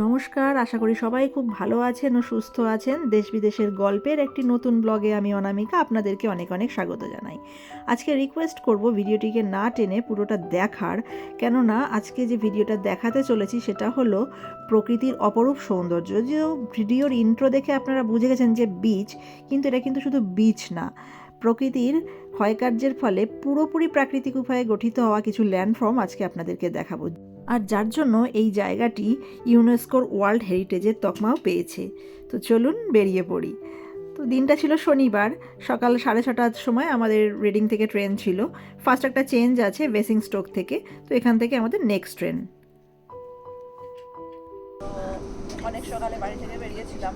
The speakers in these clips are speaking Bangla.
নমস্কার, আশা করি সবাই খুব ভালো আছেন ও সুস্থ আছেন। দেশ বিদেশের গল্পের একটি নতুন ব্লগে আমি অনামিকা আপনাদেরকে অনেক অনেক স্বাগত জানাই। আজকে রিকোয়েস্ট করব ভিডিওটিকে না টেনে পুরোটা দেখার, কেননা আজকে যে ভিডিওটা দেখাতে চলেছি সেটা হলো প্রকৃতির অপরূপ সৌন্দর্য। যদিও ভিডিওর ইন্ট্রো দেখে আপনারা বুঝে গেছেন যে বিচ কিন্তু এটা কিন্তু শুধু বিচ না। প্রকৃতির ক্ষয়কার্যের ফলে পুরোপুরি প্রাকৃতিক উপায়ে গঠিত হওয়া কিছু ল্যান্ডফর্ম আজকে আপনাদেরকে দেখাবো। আর যার জন্য এই জায়গাটি ইউনেস্কোর ওয়ার্ল্ড হেরিটেজের তকমাও পেয়েছে। তো চলুন বেরিয়ে পড়ি। তো দিনটা ছিল শনিবার, সকাল সাড়ে ছটার সময় আমাদের রিডিং থেকে ট্রেন ছিল। ফার্স্ট একটা চেঞ্জ আছে বেসিং স্টোক থেকে, তো এখান থেকে আমাদের নেক্সট ট্রেন। অনেক সকালে বাড়ি থেকে বেরিয়েছিলাম।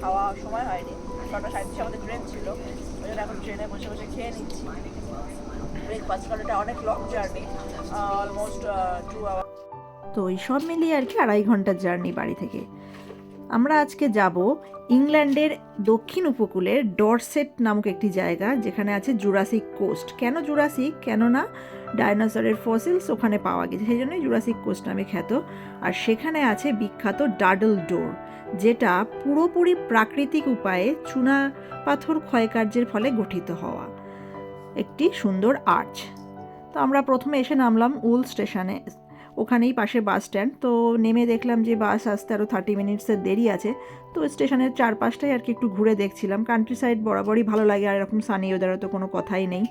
খাওয়া সময় হয়নি, ছটা সাঁত্রিশ আমাদের ট্রেন ছিল। ওই জন্য এখন ট্রেনে বসে বসে খেয়ে নিচ্ছি। ব্রেকফাস্ট কারণ অনেক long journey almost two hour তো এই সব মিলিয়ে আর কি আড়াই ঘণ্টার জার্নি বাড়ি থেকে। আমরা আজকে যাব ইংল্যান্ডের দক্ষিণ উপকূলের ডরসেট নামক একটি জায়গা, যেখানে আছে জুরাসিক কোস্ট। কেন জুরাসিক? কেননা ডায়নোসরের ফসিলস ওখানে পাওয়া গেছে, সেই জন্যই জুরাসিক কোস্ট নামে খ্যাত। আর সেখানে আছে বিখ্যাত ডাডল ডোর, যেটা পুরোপুরি প্রাকৃতিক উপায়ে চুনা পাথর ক্ষয়কার্যের ফলে গঠিত হওয়া। একটি সুন্দর আর্চ। তো আমরা প্রথমে এসে নামলাম উল স্টেশনে ওখানেই পাশে বাস স্ট্যান্ড। তো নেমে দেখলাম যে বাস আসতে আরও থার্টি মিনিটসের দেরি আছে। তো স্টেশনের চারপাশটাই আর কি একটু ঘুরে দেখছিলাম। কান্ট্রি সাইড বরাবরই ভালো লাগে আর এরকম সানি ওদেরও তো কোনো কথাই নেই।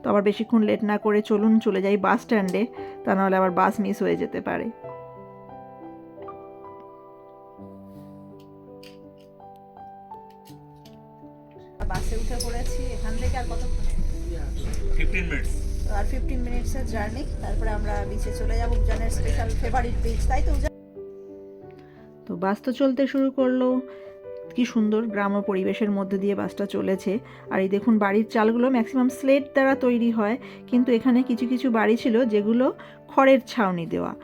তো আবার বেশিক্ষণ লেট না করে চলুন চলে যাই বাস স্ট্যান্ডে। তা নাহলে আবার বাস মিস হয়ে যেতে পারে। বাসে উঠে পড়েছি এখান থেকে আর কতক্ষণ? 15 minutes. আর ফিফটিন মিনিটসের জার্নি তারপরে আমরা বিচে চলে যাব উজানের স্পেশাল ফেভারিট বিচ তাই তো তো বাস তো চলতে শুরু করল। কি সুন্দর গ্রাম্য পরিবেশের মধ্যে দিয়ে বাসটা চলেছে। আর এই দেখুন বাড়ির চালগুলো ম্যাক্সিমাম স্লেট দ্বারা তৈরি হয়। কিন্তু এখানে কিছু কিছু বাড়ি ছিল যেগুলো খড়ের ছাউনি দেওয়া।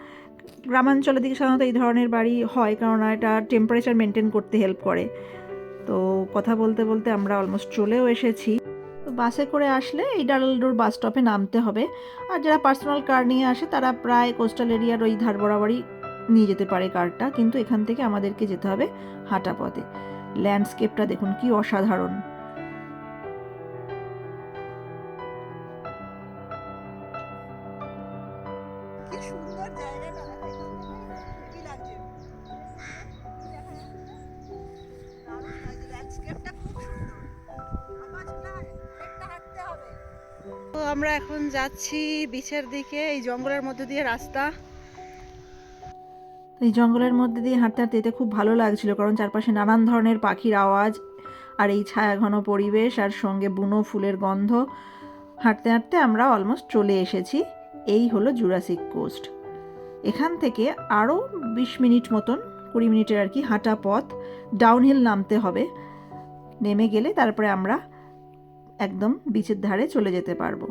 গ্রামাঞ্চলের দিকে সাধারণত এই ধরনের বাড়ি হয় কারণ এটা টেম্পারেচার মেনটেন করতে হেল্প করে। তো কথা বলতে বলতে আমরা অলমোস্ট চলেও এসেছি। বাসে করে আসলে এই ডালডোর বাস স্টপে নামতে হবে। আর যারা পার্সোনাল কার নিয়ে আসে, তারা প্রায় কোস্টাল এরিয়ার ওই ধার বরাবরই নিয়ে যেতে পারে কারটা। কিন্তু এখান থেকে আমাদেরকে যেতে হবে হাঁটা পথে। ল্যান্ডস্কেপটা দেখুন, কি অসাধারণ। তো আমরা এখন যাচ্ছি বিচের দিকে, এই জঙ্গলের মধ্যে দিয়ে রাস্তা। এই জঙ্গলের মধ্যে দিয়ে হাঁটতে হাঁটতে এতে খুব ভালো লাগছিল, কারণ চারপাশে নানান ধরনের পাখির আওয়াজ আর এই ছায়া ঘন পরিবেশ আর সঙ্গে বুনো ফুলের গন্ধ। হাঁটতে হাঁটতে আমরা অলমোস্ট চলে এসেছি, এই হলো জুরাসিক কোস্ট এখান থেকে আরও বিশ মিনিট মতন, কুড়ি মিনিটের আর কি হাঁটা পথ ডাউনহিল নামতে হবে। নেমে গেলে তারপরে আমরা একদম বিচের ধারে চলে যেতে পারব।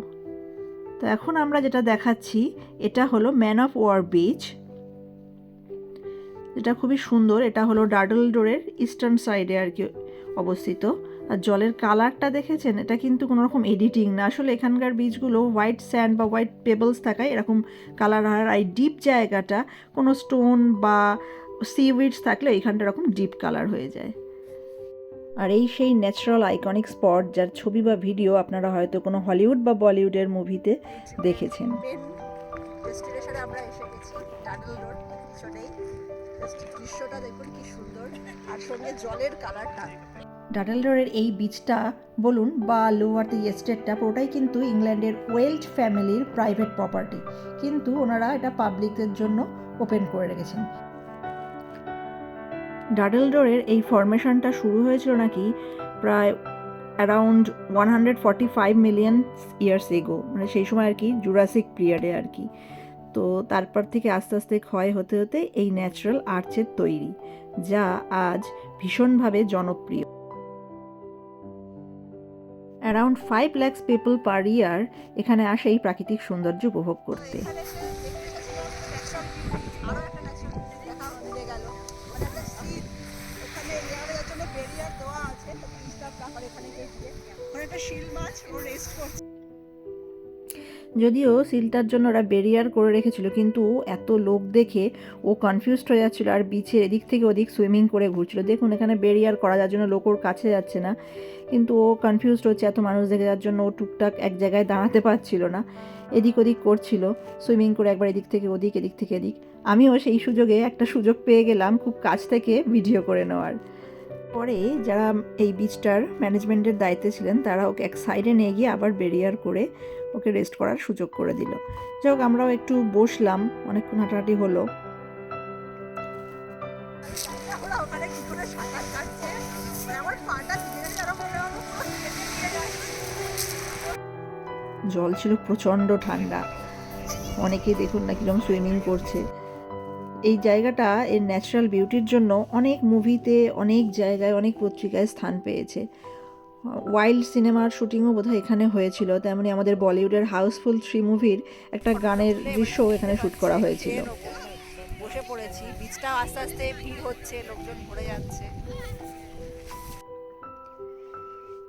তো এখন আমরা যেটা দেখাচ্ছি, এটা হলো ম্যান অফ ওয়ার বিচ। যেটা খুবই সুন্দর, এটা হলো ডাডল ডোরের ইস্টার্ন সাইডে আর কি অবস্থিত। আর জলের কালারটা দেখেছেন? এটা কিন্তু কোনো রকম এডিটিং না। আসলে এখানকার বীজগুলো হোয়াইট স্যান্ড বা হোয়াইট পেবলস থাকায় এরকম কালার আর এই ডিপ জায়গাটা কোনো স্টোন বা সিউইডস থাকলে এইখানটা এরকম ডিপ কালার হয়ে যায়। আর এই সেই ন্যাচারাল আইকনিক স্পট যার ছবি বা ভিডিও আপনারা হয়তো কোনো হলিউড বা বলিউডের মুভিতে দেখেছেন। ডেস্টিনেশনে আমরা এসে গেছি ডাডল রোড পিছনেই দৃশ্যটা দেখুন কি সুন্দর। আর সঙ্গে জলের কালারটা ডাডাল রোডের এই বিচটা বলুন বা লোয়ার দি এস্টেটটা পুরোটাই কিন্তু ইংল্যান্ডের ওয়েল্ট ফ্যামিলির প্রাইভেট প্রপার্টি কিন্তু ওনারা এটা পাবলিকদের জন্য ওপেন করে রেখেছেন। ডাডল ডোরের এই ফরমেশনটা শুরু হয়েছিল নাকি প্রায় around one hundred forty five million years ago. মানে সেই সময় আর কি জুরাসিক পিরিয়ডে আর কি। তো তারপর থেকে আস্তে আস্তে ক্ষয় হতে হতে এই ন্যাচারাল আর্চের তৈরি, যা আজ ভীষণভাবে জনপ্রিয়। Around five lakhs people per year এখানে আসে এই প্রাকৃতিক সৌন্দর্য উপভোগ করতে। যদিও সিলটার জন্য ওরা বেরিয়ার করে রেখেছিল, কিন্তু এত লোক দেখে ও কনফিউজড হয়ে যাচ্ছিল আর বিচের এদিক থেকে ওদিক সুইমিং করে ঘুরছিল। দেখুন, এখানে বেরিয়ার করা যার জন্য লোক ওর কাছে যাচ্ছে না, কিন্তু ও কনফিউজড হচ্ছে এত মানুষ দেখে যার জন্য ও টুকটাক এক জায়গায় দাঁড়াতে পারছিল না। এদিক ওদিক করছিল সুইমিং করে একবার এদিক থেকে ওদিক, এদিক থেকে এদিক। আমিও সেই সুযোগে একটা সুযোগ পেয়ে গেলাম, খুব কাছ থেকে ভিডিও করে নেওয়ার। পরে যারা এই বিচটার ম্যানেজমেন্টের দায়িত্বে ছিলেন, তারা ওকে এক সাইডে নিয়ে গিয়ে আবার বেরিয়ার করে ওকে রেস্ট করার সুযোগ করে দিল। যাই হোক, আমরাও একটু বসলাম, অনেকক্ষণ হাঁটাহাঁটি হলো। জল ছিল প্রচণ্ড ঠান্ডা। অনেকে দেখুন না কীরকম সুইমিং করছে। এই জায়গাটা এর ন্যাচারাল বিউটির জন্য অনেক মুভিতে অনেক জায়গায়, অনেক পত্রিকায় স্থান পেয়েছে। ওয়াইল্ড সিনেমার শুটিংও বোধহয় এখানে হয়েছিল। তেমনি আমাদের বলিউডের হাউসফুল থ্রি মুভির একটা গানের দৃশ্যও এখানে শ্যুট করা হয়েছিল। বসে পড়েছি। বীজটা আস্তে আস্তে ভিড় হচ্ছে, লোকজন ভরে যাচ্ছে।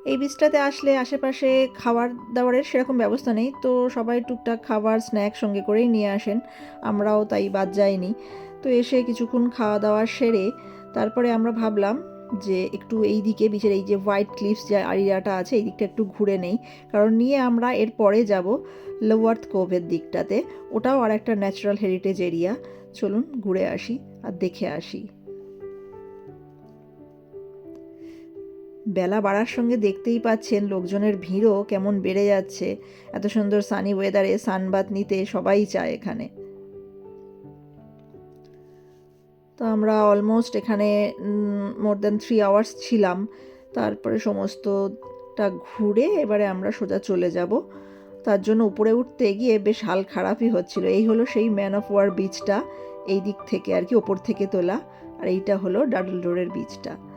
এই বীজটাতে আসলে আশেপাশে খাবার দাবারের সেরকম ব্যবস্থা নেই। তো সবাই টুকটাক খাবার স্ন্যাক সঙ্গে করেই নিয়ে আসেন। আমরাও তাই বাদ যাইনি। তো এসে কিছুক্ষণ খাওয়া দাওয়া সেরে তারপরে আমরা ভাবলাম যে একটু এই দিকে বিচের এই যে হোয়াইট ক্লিপস যে এরিয়াটা আছে, এই দিকটা একটু ঘুরে নেই। কারণ নিয়ে আমরা এর পরে যাব লোয়ার্থ কোভের দিকটাতে। ওটাও আর একটা ন্যাচারাল হেরিটেজ এরিয়া চলুন ঘুরে আসি আর দেখে আসি। বেলা বাড়ার সঙ্গে দেখতেই পাচ্ছেন লোকজনের ভিড়ও কেমন বেড়ে যাচ্ছে। এত সুন্দর সানি ওয়েদারে সানবাত নিতে সবাই চায় এখানে। তো আমরা অলমোস্ট এখানে মোর দ্যান থ্রি আওয়ার্স ছিলাম। তারপরে সমস্তটা ঘুরে এবারে আমরা সোজা চলে যাব। তার জন্য উপরে উঠতে গিয়ে বেশ হাল খারাপই হচ্ছিল। এই হলো সেই ম্যান অফ ওয়ার বিচটা এই দিক থেকে আর কি, ওপর থেকে তোলা। আর এইটা হলো ডাডল ডোরের বিচটা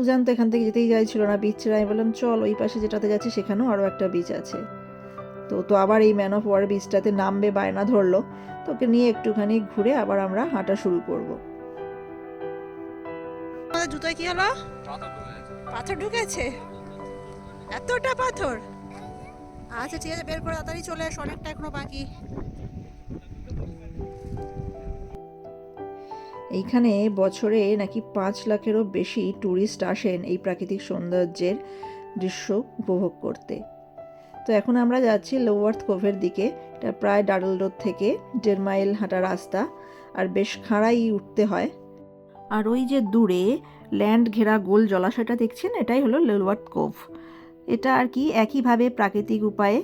উজান তো এখান থেকে যেতেই চাইছিল না বিচ ছেড়ে আমি বললাম চল ওই পাশে যেটাতে যাচ্ছে সেখানেও আরও একটা বিচ আছে। তো তো আবার এই ম্যান অফ ওয়ার বিচটাতে নামবে বায়না ধরলো। তো ওকে নিয়ে একটুখানি ঘুরে আবার আমরা হাঁটা শুরু করব। আমাদের জুতোয় কি হলো? পাথর ঢুকেছে? এতটা পাথর? আচ্ছা ঠিক আছে বের করে তাড়াতাড়ি চলে এসো অনেকটা এখনও বাকি। এইখানে বছরে নাকি পাঁচ লাখেরও বেশি ট্যুরিস্ট আসেন এই প্রাকৃতিক সৌন্দর্যের দৃশ্য উপভোগ করতে। তো এখন আমরা যাচ্ছি লোয়ার্থ কোভের দিকে। এটা প্রায় ডাডল রোড থেকে দেড় মাইল হাঁটা রাস্তা আর বেশ খাড়াই উঠতে হয়। আর ওই যে দূরে ল্যান্ড ঘেরা গোল জলাশয়টা দেখছেন? এটাই হলো লোয়ার্থ কোভ। এটা আর কি একইভাবে প্রাকৃতিক উপায়ে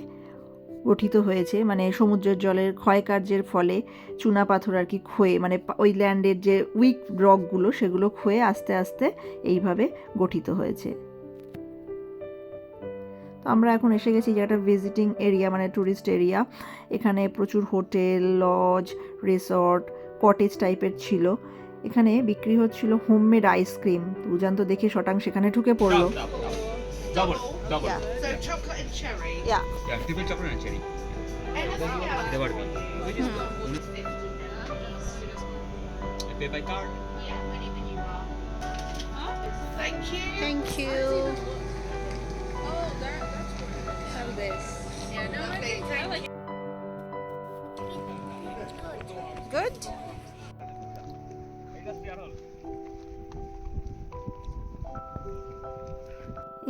গঠিত হয়েছে। মানে সমুদ্রের জলের ক্ষয়কার্যের ফলে চুনা পাথর আর কি ক্ষয়ে মানে ওই ল্যান্ডের যে উইক রকগুলো সেগুলো ক্ষয়ে আস্তে আস্তে এইভাবে গঠিত হয়েছে। তো আমরা এখন এসে গেছি যেটা ভিজিটিং এরিয়া মানে ট্যুরিস্ট এরিয়া এখানে প্রচুর হোটেল লজ রিসর্ট কটেজ টাইপের ছিল। এখানে বিক্রি হচ্ছিল হোমমেড আইসক্রিম উজান তো দেখে শটাং সেখানে ঢুকে পড়ল। Double. Yeah. So chocolate and cherry. Yeah. Yeah, triple chocolate and cherry. Anything else? There would be. Mm. Pay by card. Thank you. Thank you. Oh, that's Have this. Yeah, no, I like it. Good?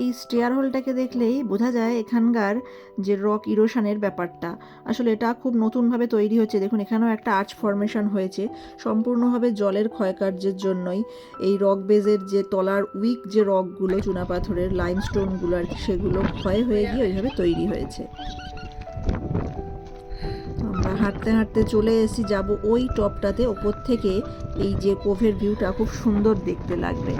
এই স্টেয়ার হোলটাকে দেখলেই বোঝা যায় এখানকার যে রক ইরোশনের ব্যাপারটা। আসলে এটা খুব নতুনভাবে তৈরি হচ্ছে। দেখুন, এখানেও একটা আর্চ ফরমেশন হয়েছে। সম্পূর্ণভাবে জলের ক্ষয়কার্যের জন্যই এই রক বেজের যে তলার উইক যে রকগুলো চুনাপাথরের লাইমস্টোনগুলো আর সেগুলো ক্ষয় হয়ে গিয়ে ওইভাবে তৈরি হয়েছে। আমরা হাঁটতে হাঁটতে চলে এসেছি, যাব ওই টপটাতে ওপর থেকে এই যে কোভের ভিউটা খুব সুন্দর দেখতে লাগবে।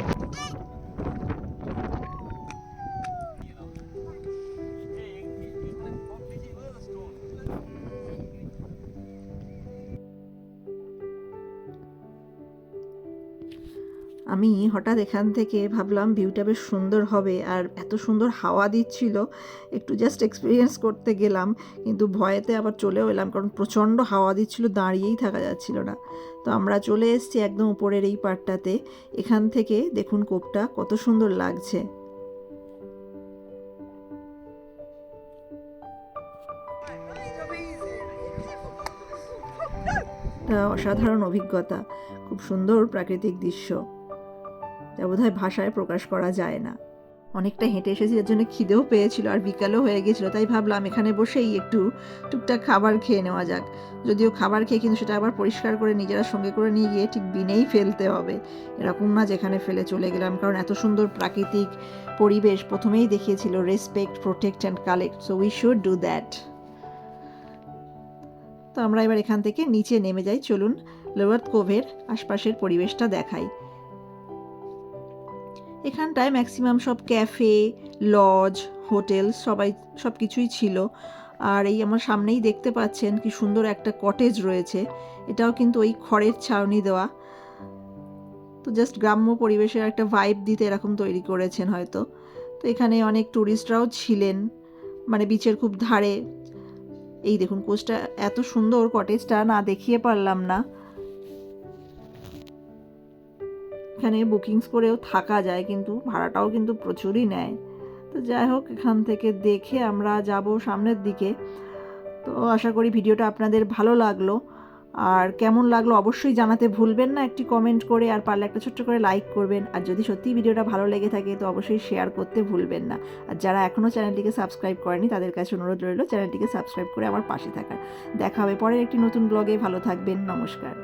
আমি হঠাৎ এখান থেকে ভাবলাম ভিউটা বেশ সুন্দর হবে আর এত সুন্দর হাওয়া দিচ্ছিল, একটু জাস্ট এক্সপিরিয়েন্স করতে গেলাম, কিন্তু ভয়েতে আবার চলেও এলাম কারণ প্রচণ্ড হাওয়া দিচ্ছিল, দাঁড়িয়েই থাকা যাচ্ছিল না। তো আমরা চলে এসেছি একদম উপরের এই পার্টটাতে এখান থেকে দেখুন কোপটা কত সুন্দর লাগছে। অসাধারণ অভিজ্ঞতা, খুব সুন্দর প্রাকৃতিক দৃশ্য। যা বোধহয় ভাষায় প্রকাশ করা যায় না। অনেকটা হেঁটে এসেছি যার জন্য খিদেও পেয়েছিল আর বিকালও হয়ে গেছিল, তাই ভাবলাম এখানে বসেই একটু টুকটাক খাবার খেয়ে নেওয়া যাক। যদিও খাবার খেয়ে কিন্তু সেটা আবার পরিষ্কার করে নিজেরা সঙ্গে করে নিয়ে গিয়ে ঠিক বিনেই ফেলতে হবে। এরকম না যেখানে ফেলে চলে গেলাম, কারণ এত সুন্দর প্রাকৃতিক পরিবেশ প্রথমেই দেখিয়েছিল respect protect and collect so we should do that তো আমরা এবার এখান থেকে নিচে নেমে যাই, চলুন লোয়ার কোভের আশপাশের পরিবেশটা দেখাই। এখানটায় ম্যাক্সিমাম সব ক্যাফে লজ হোটেল সবাই সব কিছুই ছিল। আর এই আমার সামনেই দেখতে পাচ্ছেন কি সুন্দর একটা কটেজ রয়েছে। এটাও কিন্তু ওই খড়ের ছাউনি দেওয়া। তো জাস্ট গ্রাম্য পরিবেশের একটা ভাইব দিতে এরকম তৈরি করেছেন হয়তো। তো এখানে অনেক ট্যুরিস্টরাও ছিলেন মানে বিচের খুব ধারে। এই দেখুন কোচটা এত সুন্দর কটেজটা না দেখিয়ে পারলাম না। এখানে বুকিংস করেও থাকা যায়, কিন্তু ভাড়াটাও কিন্তু প্রচুরই নেয়। তো যাই হোক, এখান থেকে দেখে আমরা যাব সামনের দিকে। তো আশা করি ভিডিওটা আপনাদের ভালো লাগল। আর কেমন লাগল অবশ্যই জানাতে ভুলবেন না একটি কমেন্ট করে, আর পারলে একটা ছোট্ট করে লাইক করবেন। আর যদি সত্যি ভিডিওটা ভালো লেগে থাকে, তো অবশ্যই শেয়ার করতে ভুলবেন না। আর যারা এখনও চ্যানেলটিকে সাবস্ক্রাইব করেনি, তাদের কাছে অনুরোধ রইল চ্যানেলটিকে সাবস্ক্রাইব করে আমার পাশে থাকার। দেখা হবে পরের একটি নতুন ব্লগে ভালো থাকবেন, নমস্কার।